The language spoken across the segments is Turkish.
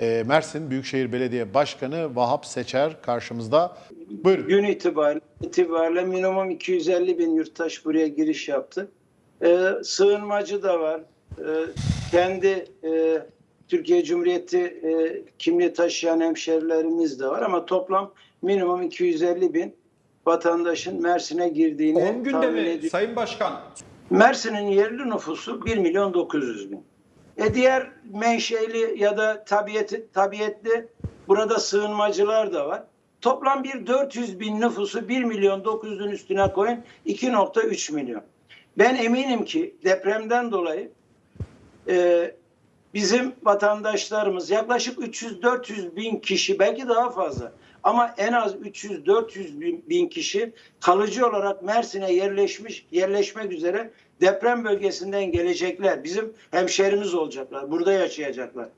Ee, Mersin Büyükşehir Belediye Başkanı Vahap Seçer karşımızda. Buyurun. Gün itibariyle, itibariyle minimum 250 bin yurttaş buraya giriş yaptı. Ee, sığınmacı da var. Ee, kendi e, Türkiye Cumhuriyeti e, kimliği taşıyan hemşerilerimiz de var ama toplam minimum 250 bin vatandaşın Mersin'e girdiğini 10 günde tahmin mi ediyoruz. Sayın Başkan? Mersin'in yerli nüfusu 1 milyon 900 bin. E diğer menşeli ya da tabieti, tabiyetli burada sığınmacılar da var. Toplam bir 400 bin nüfusu 1 milyon 900'ün üstüne koyun 2.3 milyon. Ben eminim ki depremden dolayı e, bizim vatandaşlarımız yaklaşık 300-400 bin kişi belki daha fazla ama en az 300-400 bin, bin kişi kalıcı olarak Mersin'e yerleşmiş yerleşmek üzere deprem bölgesinden gelecekler. Bizim hemşerimiz olacaklar. Burada yaşayacaklar.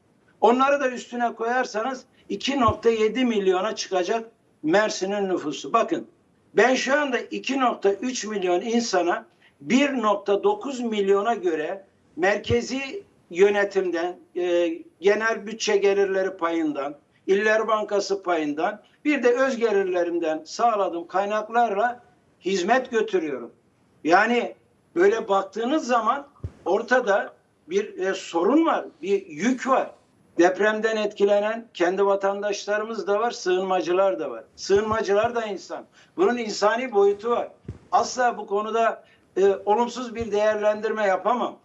Onları da üstüne koyarsanız 2.7 milyona çıkacak Mersin'in nüfusu. Bakın ben şu anda 2.3 milyon insana 1.9 milyona göre merkezi yönetimden, e, genel bütçe gelirleri payından, İller Bankası payından, bir de öz gelirlerimden sağladığım kaynaklarla hizmet götürüyorum. Yani böyle baktığınız zaman ortada bir e, sorun var, bir yük var. Depremden etkilenen kendi vatandaşlarımız da var, sığınmacılar da var. Sığınmacılar da insan. Bunun insani boyutu var. Asla bu konuda e, olumsuz bir değerlendirme yapamam.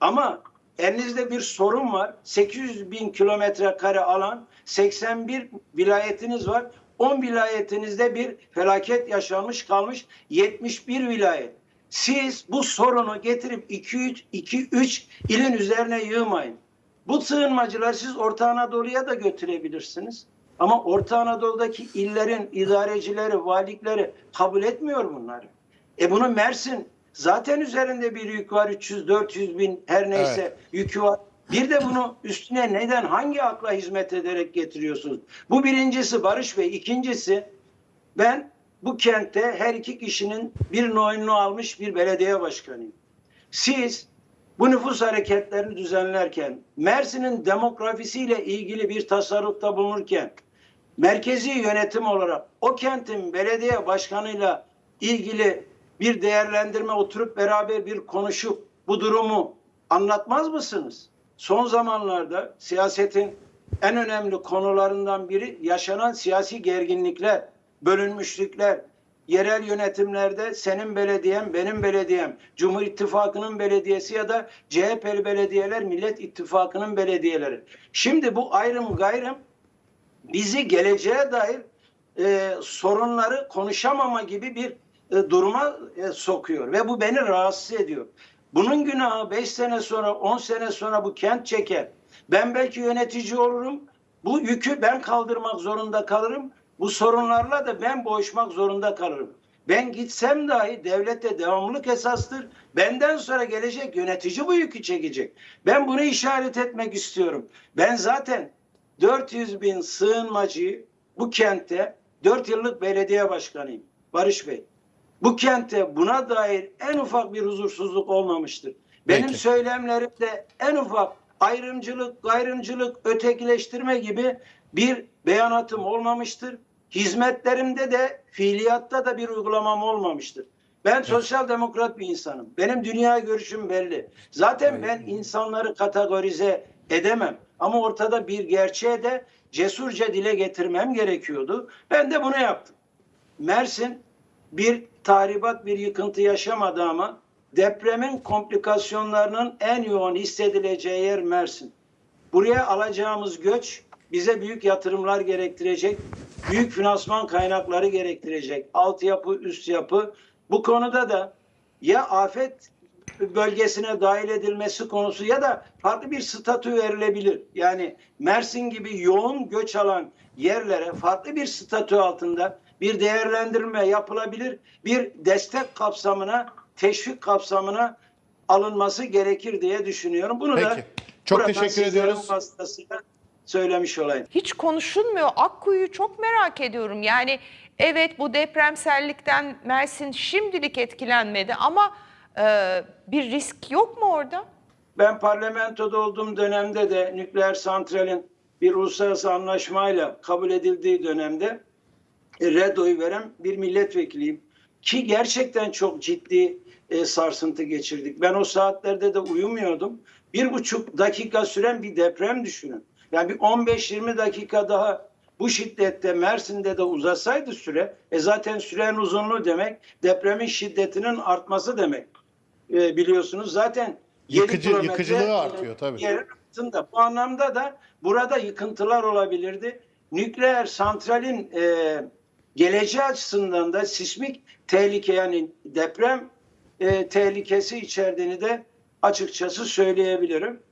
Ama elinizde bir sorun var. 800 bin kilometre kare alan, 81 vilayetiniz var. 10 vilayetinizde bir felaket yaşanmış kalmış 71 vilayet. Siz bu sorunu getirip 2-3 ilin üzerine yığmayın. Bu sığınmacılar siz Orta Anadolu'ya da götürebilirsiniz. Ama Orta Anadolu'daki illerin idarecileri, valilikleri kabul etmiyor bunları. E bunu Mersin zaten üzerinde bir yük var 300-400 bin her neyse Evet. yükü var. Bir de bunu üstüne neden hangi akla hizmet ederek getiriyorsunuz? Bu birincisi Barış Bey. İkincisi ben bu kentte her iki kişinin bir oyununu almış bir belediye başkanıyım. Siz bu nüfus hareketlerini düzenlerken, Mersin'in demografisiyle ilgili bir tasarrufta bulunurken, merkezi yönetim olarak o kentin belediye başkanıyla ilgili bir değerlendirme oturup beraber bir konuşup bu durumu anlatmaz mısınız? Son zamanlarda siyasetin en önemli konularından biri yaşanan siyasi gerginlikler, bölünmüşlükler, yerel yönetimlerde senin belediyen, benim belediyem, Cumhur İttifakı'nın belediyesi ya da CHP'li belediyeler, Millet İttifakı'nın belediyeleri. Şimdi bu ayrım gayrım bizi geleceğe dair e, sorunları konuşamama gibi bir e, duruma e, sokuyor ve bu beni rahatsız ediyor. Bunun günahı 5 sene sonra 10 sene sonra bu kent çeker. Ben belki yönetici olurum. Bu yükü ben kaldırmak zorunda kalırım. Bu sorunlarla da ben boğuşmak zorunda kalırım. Ben gitsem dahi devlette devamlılık esastır. Benden sonra gelecek yönetici bu yükü çekecek. Ben bunu işaret etmek istiyorum. Ben zaten 400 bin sığınmacıyı bu kentte 4 yıllık belediye başkanıyım. Barış Bey. Bu kentte buna dair en ufak bir huzursuzluk olmamıştır. Benim Peki. söylemlerimde en ufak ayrımcılık, gayrımcılık, ötekileştirme gibi bir beyanatım olmamıştır. Hizmetlerimde de fiiliyatta da bir uygulamam olmamıştır. Ben sosyal demokrat bir insanım. Benim dünya görüşüm belli. Zaten ben insanları kategorize edemem. Ama ortada bir gerçeğe de cesurca dile getirmem gerekiyordu. Ben de bunu yaptım. Mersin bir tahribat, bir yıkıntı yaşamadı ama depremin komplikasyonlarının en yoğun hissedileceği yer Mersin. Buraya alacağımız göç bize büyük yatırımlar gerektirecek, büyük finansman kaynakları gerektirecek. Altyapı, üst yapı. Bu konuda da ya afet bölgesine dahil edilmesi konusu ya da farklı bir statü verilebilir. Yani Mersin gibi yoğun göç alan yerlere farklı bir statü altında bir değerlendirme yapılabilir. Bir destek kapsamına, teşvik kapsamına alınması gerekir diye düşünüyorum. Bunu da Peki. Çok buradan teşekkür ediyoruz. vasıtasıyla söylemiş olayım. Hiç konuşulmuyor. Akkuyu'yu çok merak ediyorum. Yani evet bu depremsellikten Mersin şimdilik etkilenmedi ama e, bir risk yok mu orada? Ben parlamentoda olduğum dönemde de nükleer santralin bir uluslararası anlaşmayla kabul edildiği dönemde e, red oyu veren bir milletvekiliyim. Ki gerçekten çok ciddi e, sarsıntı geçirdik. Ben o saatlerde de uyumuyordum. Bir buçuk dakika süren bir deprem düşünün. Yani bir 15-20 dakika daha bu şiddette Mersin'de de uzasaydı süre, e zaten sürenin uzunluğu demek depremin şiddetinin artması demek. E, biliyorsunuz zaten Yıkıcı- yıkıcılığı artıyor tabii. yerin altında. Bu anlamda da burada yıkıntılar olabilirdi. Nükleer santralin e, geleceği açısından da sismik tehlike yani deprem e, tehlikesi içerdiğini de açıkçası söyleyebilirim.